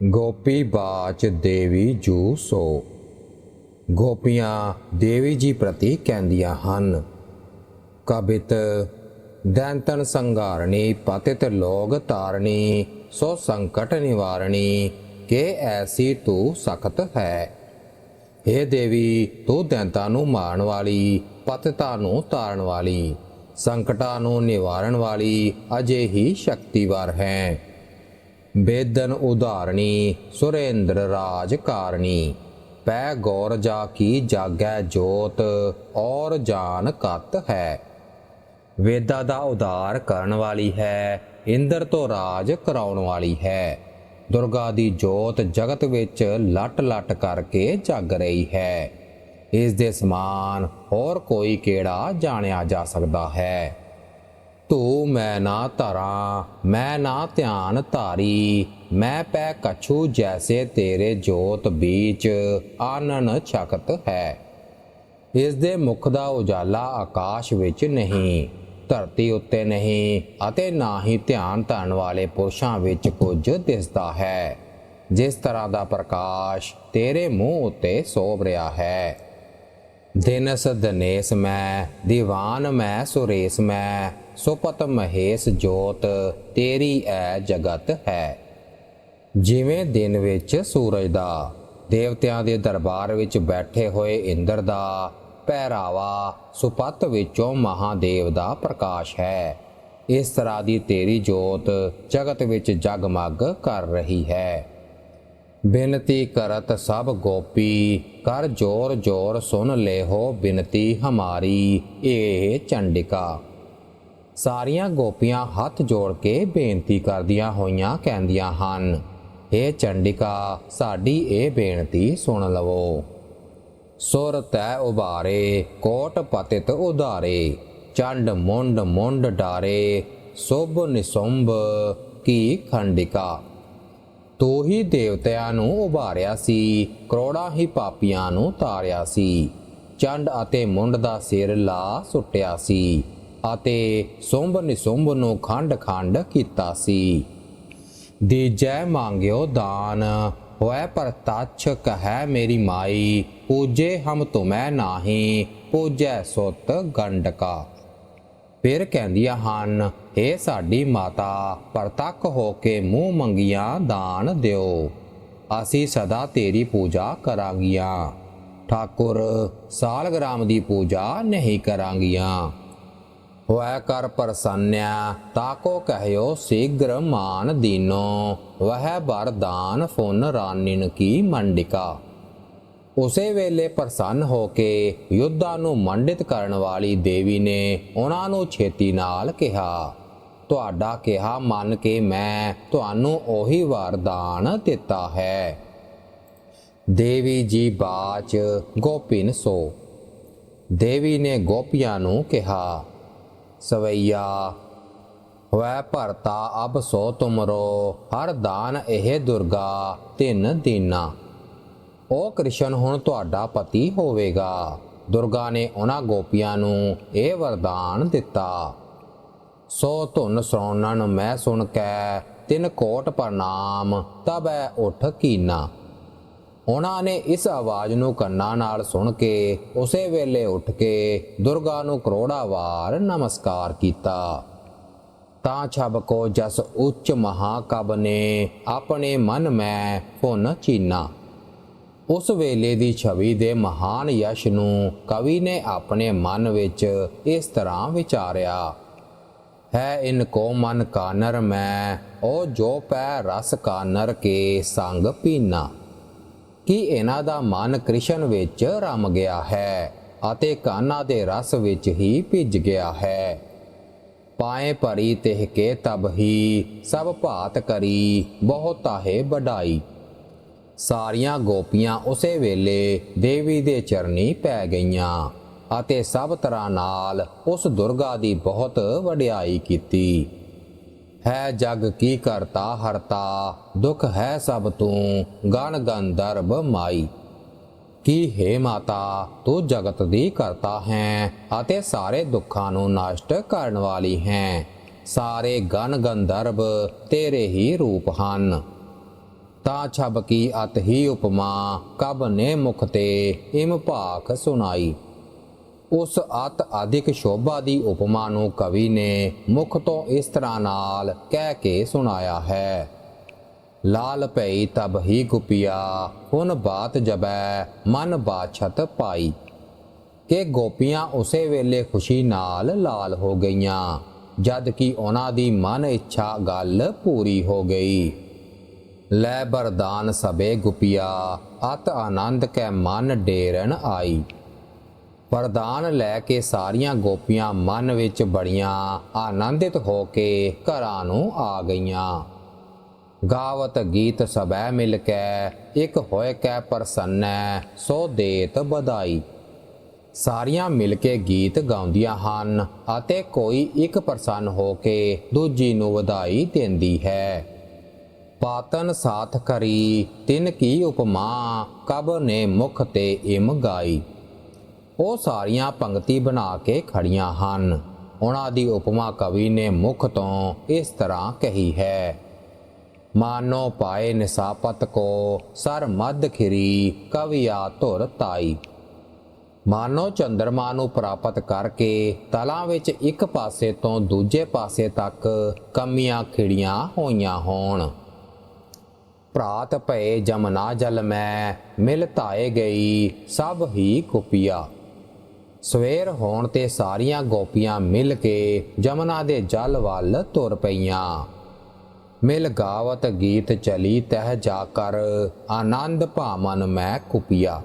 ਗੋਪੀ ਬਾਚ ਦੇਵੀ ਜੂ ਸੋ। ਗੋਪੀਆਂ ਦੇਵੀ ਜੀ ਪ੍ਰਤੀ ਕਹਿੰਦੀਆਂ ਹਨ, ਕਬਿਤ ਦੈਂਤਨ ਸੰਘਾਰਣੀ ਪਤਿਤ ਲੋਗ ਤਾਰਣੀ ਸੋ ਸੰਕਟ ਨਿਵਾਰਣੀ ਕਿ ਐਸੀ ਤੂੰ ਸਖਤ ਹੈ। हे ਦੇਵੀ, ਤੂੰ ਦੈਂਤਾਂ ਨੂੰ ਮਾਰਨ ਵਾਲੀ, ਪਤਿਤਾ ਨੂੰ ਤਾਰਨ ਵਾਲੀ, ਸੰਕਟਾਂ ਨੂੰ ਨਿਵਾਰਨ ਵਾਲੀ ਅਜੇ ਹੀ ਸ਼ਕਤੀਵਰ ਹੈ। ਬੇਦਨ ਉਧਾਰਣੀ ਸੁਰੇਂਦਰ ਰਾਜ ਕਾਰਣੀ ਪੈ ਗੌਰ ਜਾ ਕੀ ਜਾਗੈ ਜੋਤ, ਔਰ ਜਾਨ ਕਤ ਹੈ। ਵੇਦਾਂ ਦਾ ਉਧਾਰ ਕਰਨ ਵਾਲੀ ਹੈ, ਇੰਦਰ ਤੋਂ ਰਾਜ ਕਰਾਉਣ ਵਾਲੀ ਹੈ। ਦੁਰਗਾ ਦੀ ਜੋਤ ਜਗਤ ਵਿੱਚ ਲਟ ਲਟ ਕਰਕੇ ਜਗ ਰਹੀ ਹੈ। ਇਸ ਦੇ ਸਮਾਨ ਹੋਰ ਕੋਈ ਕਿਹੜਾ ਜਾਣਿਆ ਜਾ ਸਕਦਾ ਹੈ? ਤੂੰ ਮੈਂ ਨਾ ਧਰਾਂ, ਮੈਂ ਨਾ ਧਿਆਨ ਧਾਰੀ, ਮੈਂ ਪੈ ਕਛੂ ਜੈਸੇ ਤੇਰੇ ਜੋਤ ਵਿੱਚ ਆਨਨ ਛਕਤ ਹੈ। ਇਸ ਦੇ ਮੁਖ ਦਾ ਉਜਾਲਾ ਆਕਾਸ਼ ਵਿੱਚ ਨਹੀਂ, ਧਰਤੀ ਉੱਤੇ ਨਹੀਂ, ਅਤੇ ਨਾ ਹੀ ਧਿਆਨ ਧਰਨ ਵਾਲੇ ਪੁਰਸ਼ਾਂ ਵਿੱਚ ਕੁਝ ਦਿਸਦਾ ਹੈ। ਜਿਸ ਤਰ੍ਹਾਂ ਦਾ ਪ੍ਰਕਾਸ਼ ਤੇਰੇ ਮੂੰਹ ਉੱਤੇ ਸੋਭ ਰਿਹਾ ਹੈ। ਦਿਨਸ ਦਨੇਸ ਮੈਂ, ਦੀਵਾਨ ਮੈਂ ਸੁਰੇਸ ਮੈਂ, ਸੁਪਤ ਮਹੇਸ਼ ਜੋਤ, ਤੇਰੀ ਐ ਜਗਤ ਹੈ। ਜਿਵੇਂ ਦਿਨ ਵਿੱਚ ਸੂਰਜ ਦਾ, ਦੇਵਤਿਆਂ ਦੇ ਦਰਬਾਰ ਵਿੱਚ ਬੈਠੇ ਹੋਏ ਇੰਦਰ ਦਾ, ਪਹਿਰਾਵਾ ਸੁਪਤ ਵਿੱਚੋਂ ਮਹਾਦੇਵ ਦਾ ਪ੍ਰਕਾਸ਼ ਹੈ। ਇਸ ਤਰ੍ਹਾਂ ਦੀ ਤੇਰੀ ਜੋਤ ਜਗਤ ਵਿੱਚ ਜਗਮਗ ਕਰ ਰਹੀ ਹੈ। ਬਿਨਤੀ ਕਰਤ ਸਭ ਗੋਪੀ, ਕਰ ਜੋਰ ਜੋਰ ਸੁਨ ਲੈਹੋ ਬਿਨਤੀ ਹਮਾਰੀ ਇਹ ਚੰਡਿਕਾ। ਸਾਰੀਆਂ ਗੋਪੀਆਂ ਹੱਥ ਜੋੜ ਕੇ ਬੇਨਤੀ ਕਰਦੀਆਂ ਹੋਈਆਂ ਕਹਿੰਦੀਆਂ ਹਨ ਇਹ ਚੰਡਿਕਾ, ਸਾਡੀ ਇਹ ਬੇਨਤੀ ਸੁਣ ਲਵੋ। ਸੁਰ ਤੈ ਉਬਾਰੇ ਕੋਟ ਪਤਿਤ ਉਧਾਰੇ, ਚੰਡ ਮੁੰਡ ਮੁੰਡ ਡਾਰੇ, ਸੁਭ ਨਿਸੰਭ ਕੀ ਖੰਡਿਕਾ। ਤੂੰ ਹੀ ਦੇਵਤਿਆਂ ਨੂੰ ਉਭਾਰਿਆ ਸੀ, ਕਰੋੜਾਂ ਹੀ ਪਾਪੀਆਂ ਨੂੰ ਤਾਰਿਆ ਸੀ। ਚੰਡ ਅਤੇ ਮੁੰਡ ਦਾ ਸਿਰ ਲਾ ਸੁੱਟਿਆ ਸੀ ਅਤੇ ਸੁੰਭ ਨਿਸੁੰਭ ਨੂੰ ਖੰਡ ਖੰਡ ਕੀਤਾ ਸੀ। ਦੀਜੈ ਮੰਗਿਓ ਦਾਨ, ਹੋਇ ਪਰ ਤਛ ਕਹੈ ਮੇਰੀ ਮਾਈ, ਪੂਜੇ ਹਮ ਤੁਮੈ ਨਾਹੀ, ਪੂਜੈ ਸੁਤ ਗੰਡਕਾ। ਫਿਰ ਕਹਿੰਦੀਆਂ ਹਨ ਇਹ ਸਾਡੀ ਮਾਤਾ, ਪ੍ਰਤੱਖ ਹੋ ਕੇ ਮੂੰਹ ਮੰਗੀਆਂ ਦਾਨ ਦਿਓ। ਅਸੀਂ ਸਦਾ ਤੇਰੀ ਪੂਜਾ ਕਰਾਂਗੀਆਂ। ਠਾਕੁਰ, ਸਾਲਗ੍ਰਾਮ ਦੀ ਪੂਜਾ ਨਹੀਂ ਕਰਾਂਗੀਆਂ। ਹੋਇ ਕਰ ਪ੍ਰਸੰਨਿਆ, ਤਾਕੋ ਕਹਿਓ ਸੀਗਰ ਮਾਨ ਦੀਨੋ। ਵਹਿ ਬਰਦਾਨ ਫੁਨ ਰਾਨਿਨ ਕੀ ਮੰਡਿਕਾ। ਉਸੇ ਵੇਲੇ ਪ੍ਰਸੰਨ ਹੋ ਕੇ ਯੁੱਧਾਂ ਨੂੰ ਮੰਡਿਤ ਕਰਨ ਵਾਲੀ ਦੇਵੀ ਨੇ ਉਹਨਾਂ ਨੂੰ ਛੇਤੀ ਨਾਲ ਕਿਹਾ, ਤੁਹਾਡਾ ਕਿਹਾ ਮੰਨ ਕੇ ਮੈਂ ਤੁਹਾਨੂੰ ਉਹੀ ਵਰਦਾਨ ਦਿੱਤਾ ਹੈ। ਦੇਵੀ ਜੀ ਬਾਚ ਗੋਪਿਨ ਸੋ। ਦੇਵੀ ਨੇ ਗੋਪੀਆਂ ਨੂੰ ਕਿਹਾ, ਸਵਈਆ, ਵੈ ਭਰਤਾ ਅਬ ਸੋ ਤੁਮਰੋ, ਹਰ ਦਾਨ ਇਹ ਦੁਰਗਾ ਤਿੰਨ ਦੀਨਾ। ਉਹ ਕ੍ਰਿਸ਼ਨ ਹੁਣ ਤੁਹਾਡਾ ਪਤੀ ਹੋਵੇਗਾ। ਦੁਰਗਾ ਨੇ ਉਹਨਾਂ ਗੋਪੀਆਂ ਨੂੰ ਇਹ ਵਰਦਾਨ ਦਿੱਤਾ। ਸੋ ਧੁਨ ਸ੍ਰੋਣਨ ਮੈਂ ਸੁਣ ਕੇ, ਤਿੰਨ ਕੋਟ ਪ੍ਰਣਾਮ, ਤਬੈ ਉਠ ਕੀਨਾ। ਉਹਨਾਂ ਨੇ ਇਸ ਆਵਾਜ਼ ਨੂੰ ਕੰਨਾਂ ਨਾਲ ਸੁਣ ਕੇ, ਉਸੇ ਵੇਲੇ ਉੱਠ ਕੇ ਦੁਰਗਾ ਨੂੰ ਕਰੋੜਾ ਵਾਰ ਨਮਸਕਾਰ ਕੀਤਾ। ਤਾਂ ਛਬ ਕੋ ਜਸ ਉੱਚ ਮਹਾਕਬ ਨੇ ਆਪਣੇ ਮਨ ਮੈਂ ਭੁਨ ਚੀਨਾ। ਉਸ ਵੇਲੇ ਦੀ ਛਵੀ ਦੇ ਮਹਾਨ ਯਸ਼ ਨੂੰ ਕਵੀ ਨੇ ਆਪਣੇ ਮਨ ਵਿੱਚ ਇਸ ਤਰ੍ਹਾਂ ਵਿਚਾਰਿਆ, ਹੈ ਇਨ ਕੋ ਮਨ ਕਾਨਰ ਮੈਂ ਉਹ ਜੋ ਪੈ ਰਸ ਕਾਨਰ ਕੇ ਸੰਗ ਪੀਨਾ। ਕਿ ਇਹਨਾਂ ਦਾ ਮਨ ਕ੍ਰਿਸ਼ਨ ਵਿੱਚ ਰਮ ਗਿਆ ਹੈ ਅਤੇ ਕਾਨਾ ਦੇ ਰਸ ਵਿੱਚ ਹੀ ਭਿੱਜ ਗਿਆ ਹੈ? ਪਾਏ ਭਰੀ ਤਿਹ ਕੇ ਤਬ ਹੀ ਸਭ ਭਾਤ ਕਰੀ ਬਹੁਤ ਤਾਹੇ ਵਡਾਈ। ਸਾਰੀਆਂ ਗੋਪੀਆਂ ਉਸੇ ਵੇਲੇ ਦੇਵੀ ਦੇ ਚਰਨੀ ਪੈ ਗਈਆਂ ਅਤੇ ਸਭ ਤਰ੍ਹਾਂ ਨਾਲ ਉਸ ਦੁਰਗਾ ਦੀ ਬਹੁਤ ਵਡਿਆਈ ਕੀਤੀ। ਹੈ ਜਗ ਕੀ ਕਰਤਾ ਹਰਤਾ, ਦੁਖ ਹੈ ਸਭ ਤੂੰ, ਗਣ ਗੰਧਰਵ ਮਾਈ। ਕੀ ਹੈ ਮਾਤਾ, ਤੂੰ ਜਗਤ ਦੀ ਕਰਤਾ ਹੈ ਅਤੇ ਸਾਰੇ ਦੁੱਖਾਂ ਨੂੰ ਨਸ਼ਟ ਕਰਨ ਵਾਲੀ ਹੈ। ਸਾਰੇ ਗਣ ਗੰਧਰਵ ਤੇਰੇ ਹੀ ਰੂਪ ਹਨ। ਤਾਂ ਛਬ ਕੀ ਅਤ ਹੀ ਉਪਮਾ, ਕਬ ਨੇ ਮੁਖ ਤੇ ਇਮ ਭਾਖ ਸੁਣਾਈ। ਉਸ ਅਤ ਅਧਿਕ ਸ਼ੋਭਾ ਦੀ ਉਪਮਾ ਨੂੰ ਕਵੀ ਨੇ ਮੁਖ ਤੋਂ ਇਸ ਤਰ੍ਹਾਂ ਨਾਲ ਕਹਿ ਕੇ ਸੁਣਾਇਆ ਹੈ। ਲਾਲ ਭਈ ਤਬ ਹੀ ਗੁਪਿਆ ਹੁਣ ਬਾਤ ਜਬੈ ਮਨ ਬਾਛਤ ਪਾਈ। ਕਿ ਗੋਪੀਆਂ ਉਸੇ ਵੇਲੇ ਖੁਸ਼ੀ ਨਾਲ ਲਾਲ ਹੋ ਗਈਆਂ, ਜਦ ਕਿ ਉਹਨਾਂ ਦੀ ਮਨ ਇੱਛਾ ਗੱਲ ਪੂਰੀ ਹੋ ਗਈ। ਲੈ ਬਰਦਾਨ ਸਬੇ ਗੁਪਿਆ, ਅਤ ਆਨੰਦ ਕੈ ਮਨ ਡੇਰਨ ਆਈ। ਵਰਦਾਨ ਲੈ ਕੇ ਸਾਰੀਆਂ ਗੋਪੀਆਂ ਮਨ ਵਿੱਚ ਬੜੀਆਂ, ਆਨੰਦਿਤ ਹੋ ਕੇ ਘਰਾਂ ਨੂੰ ਆ ਗਈਆਂ। ਗਾਵਤ ਗੀਤ ਸਭੈ ਮਿਲ ਕੇ, ਇੱਕ ਹੋਏ ਕੈ ਪ੍ਰਸੰਨੈ, ਸੋ ਦੇਤ ਵਧਾਈ। ਸਾਰੀਆਂ ਮਿਲ ਕੇ ਗੀਤ ਗਾਉਂਦੀਆਂ ਹਨ, ਅਤੇ ਕੋਈ ਇੱਕ ਪ੍ਰਸੰਨ ਹੋ ਕੇ ਦੂਜੀ ਨੂੰ ਵਧਾਈ ਦਿੰਦੀ ਹੈ। ਪਾਤਨ ਸਾਥ ਕਰੀ, ਤਿਨ ਕੀ ਉਪਮਾ, ਕਬ ਨੇ ਮੁਖ ਤੇ ਇਮ ਗਾਈ। ਉਹ ਸਾਰੀਆਂ ਪੰਕਤੀ ਬਣਾ ਕੇ ਖੜੀਆਂ ਹਨ। ਉਹਨਾਂ ਦੀ ਉਪਮਾ ਕਵੀ ਨੇ ਮੁਖ ਤੋਂ ਇਸ ਤਰ੍ਹਾਂ ਕਹੀ ਹੈ, ਮਾਨੋ ਪਾਏ ਨਿਸਾਪਤ ਕੋ, ਸਰ ਮਦ ਖਿਰੀ, ਕਵਿਆ ਧੁਰ ਤਾਈ। ਮਾਨੋ ਚੰਦਰਮਾ ਨੂੰ ਪ੍ਰਾਪਤ ਕਰਕੇ ਤਲਾਂ ਵਿੱਚ ਇੱਕ ਪਾਸੇ ਤੋਂ ਦੂਜੇ ਪਾਸੇ ਤੱਕ ਕਮੀਆਂ ਖਿੜੀਆਂ ਹੋਈਆਂ ਹੋਣ। ਭਰਾਤ ਭਏ ਜਮਨਾ ਜਲ ਮੈਂ, ਮਿਲ ਧਾਏ ਗਈ ਸਭ ਹੀ ਕੁਪੀਆ ਸਵੇਰ ਹੋਣ ਤੇ ਸਾਰੀਆਂ ਗੋਪੀਆਂ ਮਿਲ ਕੇ ਜਮਨਾ ਦੇ ਜਲ ਵੱਲ ਤੁਰ ਪਈਆਂ। ਮਿਲ ਗਾਵਤ ਗੀਤ ਚਲੀ ਤਹਿ ਜਾ ਕਰ, ਆਨੰਦ ਭਾਵਨ ਮੈਂ ਕੁਪੀਆ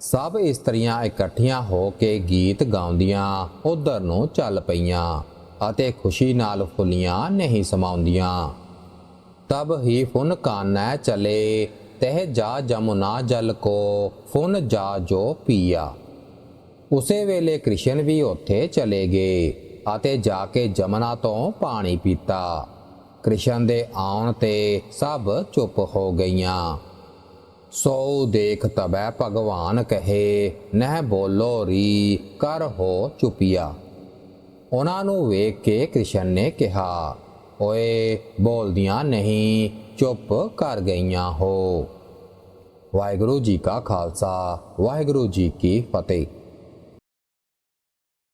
ਸਭ ਇਸਤਰੀਆਂ ਇਕੱਠੀਆਂ ਹੋ ਕੇ ਗੀਤ ਗਾਉਂਦੀਆਂ, ਉਧਰ ਨੂੰ ਚੱਲ ਪਈਆਂ ਅਤੇ ਖੁਸ਼ੀ ਨਾਲ ਫੁੱਲੀਆਂ ਨਹੀਂ ਸਮਾਉਂਦੀਆਂ। ਤਬ ਹੀ ਫੁਨ ਕਾਨੈ ਚਲੇ, ਤਹਿ ਜਾ ਜਮੁਨਾ ਜਲ ਕੋ, ਫੁਨ ਜਾ ਜੋ ਪੀਆ। ਉਸੇ ਵੇਲੇ ਕ੍ਰਿਸ਼ਨ ਵੀ ਉੱਥੇ ਚਲੇ ਗਏ ਅਤੇ ਜਾ ਕੇ ਜਮਨਾ ਤੋਂ ਪਾਣੀ ਪੀਤਾ। ਕ੍ਰਿਸ਼ਨ ਦੇ ਆਉਣ ਤੇ ਸਭ ਚੁੱਪ ਹੋ ਗਈਆਂ। ਸੋ ਦੇਖ ਤਬੈ ਭਗਵਾਨ ਕਹੇ, ਨਹਿ ਬੋਲੋ ਰੀ, ਕਰ ਹੋ ਚੁਪਿਆ। ਉਹਨਾਂ ਨੂੰ ਵੇਖ ਕੇ ਕ੍ਰਿਸ਼ਨ ਨੇ ਕਿਹਾ ਓਏ ਬੋਲਦੀਆਂ ਨਹੀਂ, ਚੁੱਪ ਕਰ ਗਈਆਂ ਹੋ। ਵਾਹਿਗੁਰੂ ਜੀ ਕਾ ਖਾਲਸਾ, ਵਾਹਿਗੁਰੂ ਜੀ ਕੀ ਫਤਿਹ।